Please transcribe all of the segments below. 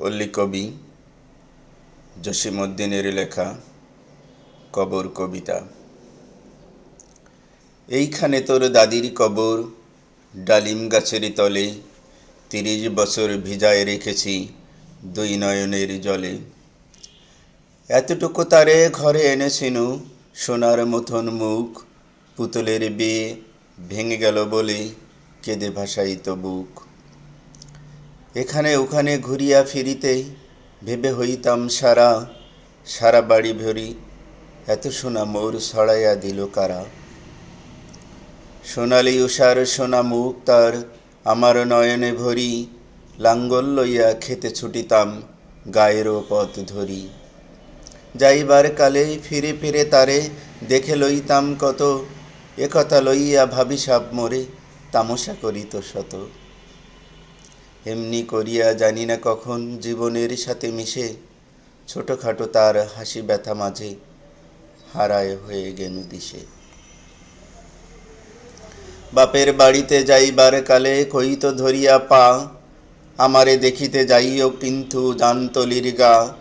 পল্লী কবি জসিমউদ্দিনের লেখা কবর কবিতা। এইখানে তোর দাদির কবর, ডালিম গাছের তলে, তিরিশ বছর ভিজায় রেখেছি দুই নয়নের জলে। এতটুকু তারে ঘরে এনেছিনু, সোনার মতন মুখ, পুতুলের বিয়ে ভেঙে গেল বলে কেঁদে ভাসাইত বুক। এখানে ওখানে ঘুরিয়া ফিরিতে ভেবে হইতাম সারা সারা বাড়ি ভরি। এত সোনা মোর ছড়াইয়া দিল কারা? সোনালি উষার সোনা মুখ তার আমার নয়নে ভরি। লাঙ্গল লইয়া খেতে ছুটিতাম গায়েরও পথ ধরি। যাইবার কালে ফিরে ফিরে তারে দেখে লইতাম কত। একথা লইয়া ভাবি সাপ মোরে তামসা করিত শত। এমনি করিয়া জানি না কখন জীবনের সাথে মিশে। ছোটখাটো তার হাসি ব্যথা মাঝে হারায় হয়ে গেনু দিশে। বাপের বাড়িতে যাইবার কালে কইত ধরিয়া পা, আমারে দেখিতে যাইও কিন্তু জানতলির গা।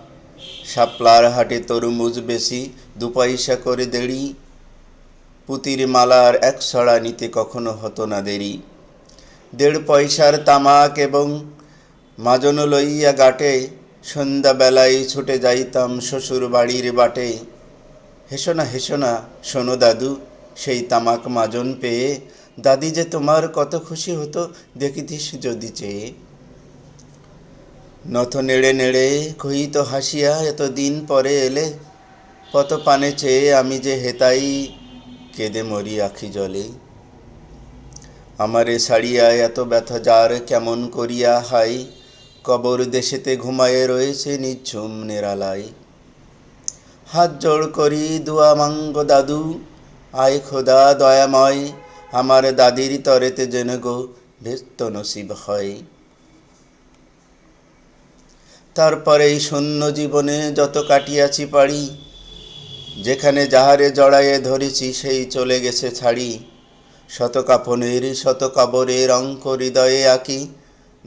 শাপলার হাটে তরমুজ বেশি, দু পয়সা করে দেড়ি। পুতির মালার এক ছড়া নিতে কখনো হতো না দেরি। দেড় পয়সার তামাক এবং মাজন লইয়া গাটে সন্ধ্যাবেলায় ছুটে যাইতাম শ্বশুর বাড়ির বাটে। হেসো না হেসো না, শোনো দাদু, সেই তামাক মাজন পেয়ে দাদি যে তোমার কত খুশি হতো, দেখিতিস যদি চেয়ে। নথ নেড়ে নেড়ে কহিত, হাসিয়া এত দিন পরে এলে, কত পানে চেয়ে আমি যে হেতাই, কেঁদে মরি আখি জলে। আমারে ছাড়িয়া এত ব্যথা যার কেমন করিয়া হাই? কবর দেশেতে ঘুমায়ে রয়েছে নিচ্ছুম নিরালাই হাত জোড় করি দুয়া মাঙ্গ দাদু, আয় খোদা দয়াময়, আমার দাদির তরেতে যেন গো ভেস্ত নসিব হয়। তারপরে এই শূন্য জীবনে যত কাটিয়াছি পারি যেখানে যাহারে জড়াইয়ে ধরেছি সেই চলে গেছে ছাড়ি। শত কাপনের শত অঙ্ক হৃদয়ে আঁকি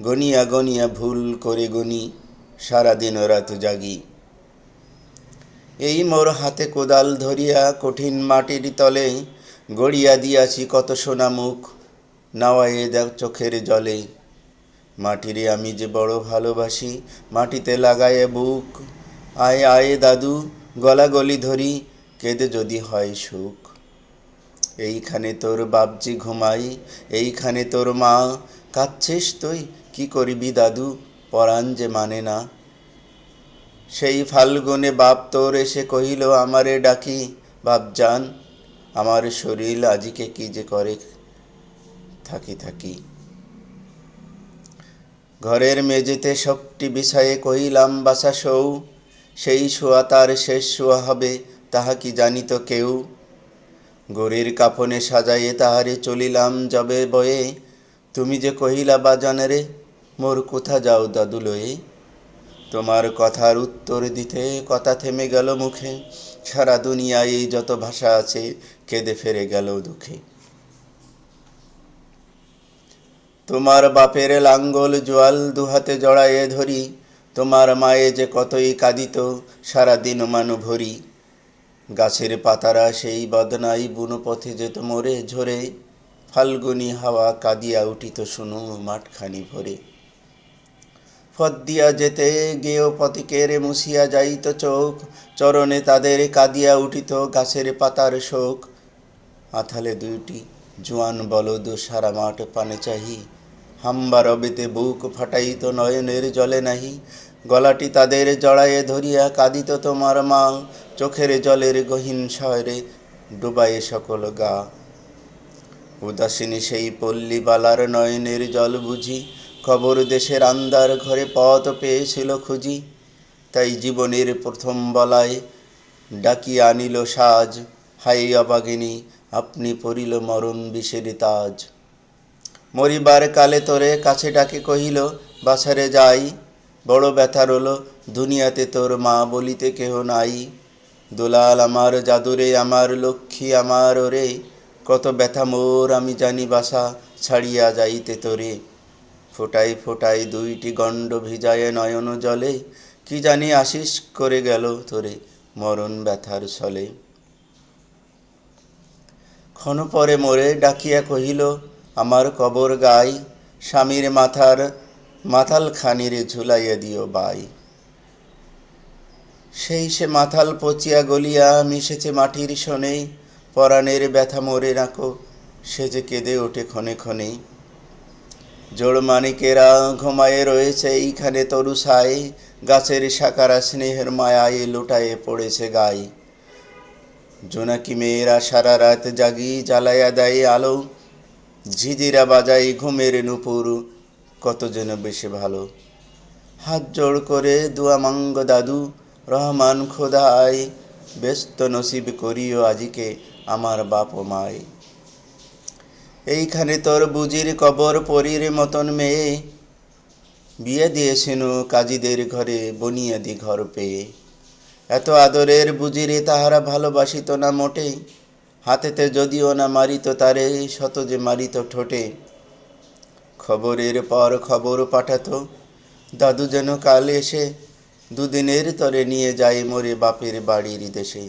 গনিয়া গনিয়া ভুল করে গুনি সারাদিন রাত জাগি। এই মোর হাতে কোদাল ধরিয়া কঠিন মাটির তলে গড়িয়া দিয়াছি কত সোনা মুখ, নাওয়ায়ে দেখ চোখের জলে। মাটিরে আমি যে বড় ভালোবাসি, মাটিতে লাগায়ে বুক। আয় আয় দাদু, গলাগলি ধরি, কেঁদে যদি হয় সুখ। এইখানে তোর বাপজি ঘুমাই, এইখানে তোর মা। কাচ্ছিস তুই? কি করবি দাদু? পরাণ যে মানে না। সেই ফাল্গুনে বাপ তোর এসে কহিল, আমারে ডাকি, বাপ বাপজান আমার শরীর আজিকে কি যে করে থাকি থাকি। ঘরের মেঝেতে সবটি বিষয়ে কহিলাম বাসা সৌ, সেই শোয়া তার শেষ শোয়া হবে, তাহা কি জানিত কেউ? গরির কাফনে সাজাইয়ে তাহারে চলিলাম যবে বয়ে। তুমি যে কহিলা, বাজানে মোর কোথা যাও দাদু লয়ে? তোমার কথার উত্তর দিতে কথা থেমে গেল মুখে। সারা দুনিয়ায় এই যত ভাষা আছে, কেঁদে ফেরে গেল দুঃখে। তোমার বাপের লাঙ্গল জোয়াল দুহাতে জড়ায়ে ধরি। তোমার মায়ে যে কতই কাঁদিত, সারাদিন মানু ভরি। গাছের পাতারা সেই বদনাই বুনো পথে যেত মোরে ঝরে। ফাল্গুনি হাওয়া কাঁদিয়া উঠিত শুনু মাঠখানি ভরে। পথ দিয়া যেতে গেও পথিকের মুছিয়া যাইত চোখ, চরণে তাদের কাঁদিয়া উঠিত গাছের পাতার শোক। আথালে দুইটি জোয়ান বলদ সারা মাঠ পানে চাহি, হাম্বা রবেতে বুক ফাটাইত নয়নের জলে নাহি। গলাটি তাদের জড়ায়ে ধরিয়া কাঁদিত তোমার মা, চোখের জলের গহীন শয়রে ডুবায়ে সকল গা। উদাসিনী সেই পল্লী বালার নয়নের জল বুঝি, খবর দেশের আন্দার ঘরে পথ পেয়েছিল খুঁজি। তাই জীবনের প্রথম বলায় ডাকিয়া আনিল সাজ হাই অবাগিনী, আপনি পড়িল মরণ বিষের তাজ। মরিবার কালে তোরে কাছে ডাকে কহিল, বাছারে যাই বড় ব্যথা রল দুনিয়াতে তোর মা বলিতে কেহ নাই। দোলাল আমার জাদুরে, আমার লক্ষ্মী আমার ওরে। কত ব্যথা মোর, আমি জানি বাসা ছাড়িয়া যাইতে তোরে। ফোটাই ফোটাই দুইটি গণ্ড ভিজায় নয়ন জলে। কি জানি আশিস করে গেল তোরে মরণ ব্যথার ছলে। ক্ষণ পরে মোরে ডাকিয়া কহিল, আমার কবর গাই, স্বামীর মাথার মাথাল খানিরে ঝুলাইয়া দিও বাই। সেই সে মাথাল পচিয়া গলিয়া মিশেছে মাটির শনে পরাণের ব্যথা মরে রাখো, সে যে কেঁদে ওঠে ক্ষণে ক্ষণে জোড় মানিকেরা ঘুমায়ে রয়েছে এইখানে তরু সাই গাছের শাকারা স্নেহের মায়ায় লুটায়ে পড়েছে গায়ে জোনাকি মেয়েরা সারা রাত জাগি, জ্বালায়া দেয় আলো, ঝিঝিরা বাজাই ঘুমের নুপুর কত যেন বেশি ভালো? হাত জোড় করে দুয়া মাঙ্গ দাদু, রহমান খোদাই, ব্যস্ত নসিব করিও আজিকে আমার বাপ মায় এইখানে তোর বুজির কবর পরীর মতন মেয়ে। বিয়ে দিয়েছেন কাজীদের ঘরে বনিয়াদি ঘর পেয়ে। এত আদরের বুজিরে তাহারা ভালোবাসিত না মোটে। হাতেতে যদিও না মারিত তারে, শত যে মারিত ঠোঁটে। খবরের পর খবর পাঠাতো। দাদু যেন কাল এসে দুদিনের তরে নিয়ে যায় মোরে বাপের বাড়ির দেশে।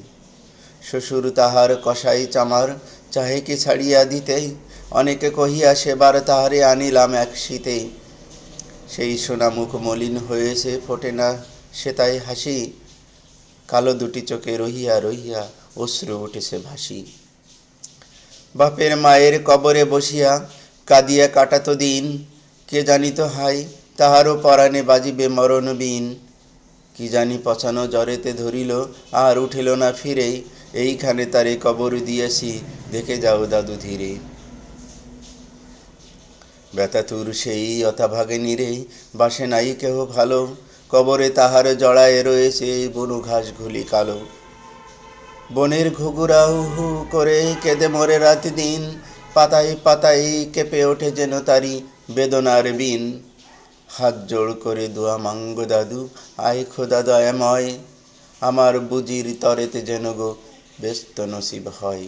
শ্বশুর তাহার কষাই চামার, চাহেকে ছাড়িয়া দিতে। অনেকে কহিয়া সেবার তাহারে আনিলাম এক শীতে। সেই সোনা মুখ মলিন হয়েছে ফোটে না, সে তাই হাসি। কালো দুটি চোখে রহিয়া রহিয়া অশ্রু উঠেছে ভাসি। বাপের মায়ের কবরে বসিয়া কাঁদিয়া কাটাত দিন, কে জানিত হাই তাহারও পরাণে বাজিবে মরণ বিন কি জানি পছানো জ্বরেতে ধরিল, আর উঠিল না ফিরে এইখানে তারে কবর দিয়েছি, দেখে যাও দাদু ধীরে। ব্যথাতুর সেই অথাভাগে রে, বাসে নাই কেহ ভালো, কবরে তাহার জড়ায় রয়েছে বনু ঘাস ঘুলি কালো। বনের ঘুঘুরা হু করে কেঁদে মরে রাত দিন পাতায় পাতায় কেঁপে ওঠে যেন তারি বেদনার বিন। হাত জোড় করে দোয়া মাঙ্গ দাদু, আয় খোদা দয়াময়। আমার বুজির তরেতে যেন গো ব্যস্ত নসিব হয়।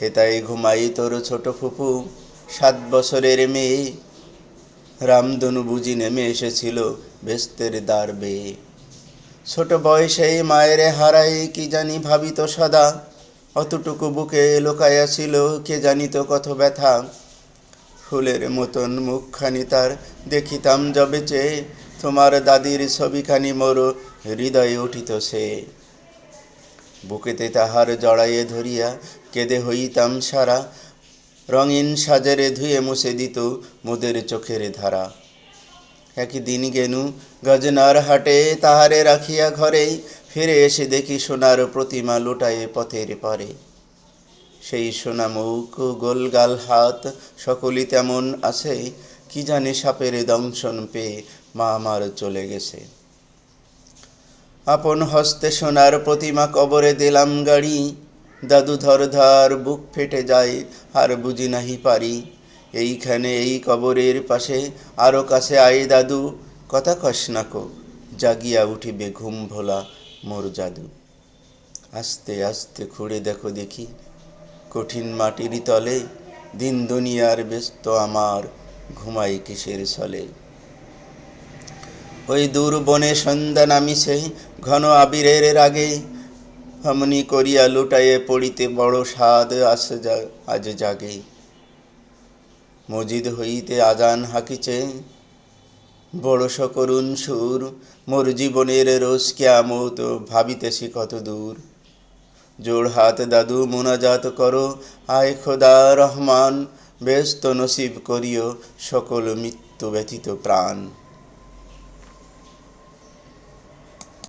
হেতায় ঘুমাই তোর ছোট ফুপু, সাত বছরের মেয়ে। রামধনু বুঝি নেমে এসেছিল বেস্তের দ্বার বেয়ে। ছোট বয়সেই মায়ের হারাই, কি জানি ভাবিত সদা। অতটুকু বুকে লোকায়া ছিল কে জানিত কত ব্যথা। ফুলের মতন মুখখানি তার দেখিতাম যবে চেয়ে তোমার দাদির ছবিখানি মোর হৃদয়ে উঠিত সে। বুকেতে তাহার জড়াইয়ে ধরিয়া কেঁদে হইতাম সারা, রঙিন সাজেরে ধুয়ে মুছে দিত মোদের চোখের ধারা। একদিন গেনু গজনার হাটে তাহারে রাখিয়া ঘরে ফিরে এসে দেখি সোনার প্রতিমা লুটায়ে পথের পারে সেই সোনা মুখ, গোলগাল হাত, সকলই তেমন আছে, কি জানে সাপের দংশন পেয়ে মা আমার চলে গেছে। আপন হস্তে সোনার প্রতিমা কবরে দিলাম গাড়ি, দাদু ধর ধর বুক ফেটে যায়, আর বুঝি নাহি পারি। এইখানে এই কবরের পাশে আরও কাছে আয় দাদু, কথা কস নাকো জাগিয়া উঠিবে ঘুম ভোলা মোর জাদু। আস্তে আস্তে খুঁড়ে দেখো দেখি, কঠিন মাটির তলে, দিন দুনিয়ার ব্যস্ত আমার ঘুমাই কিসের ছলে। ওই দূর বনে সন্ধ্যা নামিছে ঘন আবিরের রাগে, হমনি করিয়া লুটাইয়ে পড়িতে বড় স্বাদ আসে আজ জাগে। মজিদ হইতে আজান হাকিছে বড় সকরুণ সুর, মোর জীবনের রোজ কেয়ামত, ভাবিতেছি কত দূর। জোর হাত দাদু মোনাজাত করো, আয় খোদা রহমান, ব্যস্ত নসিব করিও সকল মৃত্যু ব্যথিত প্রাণ।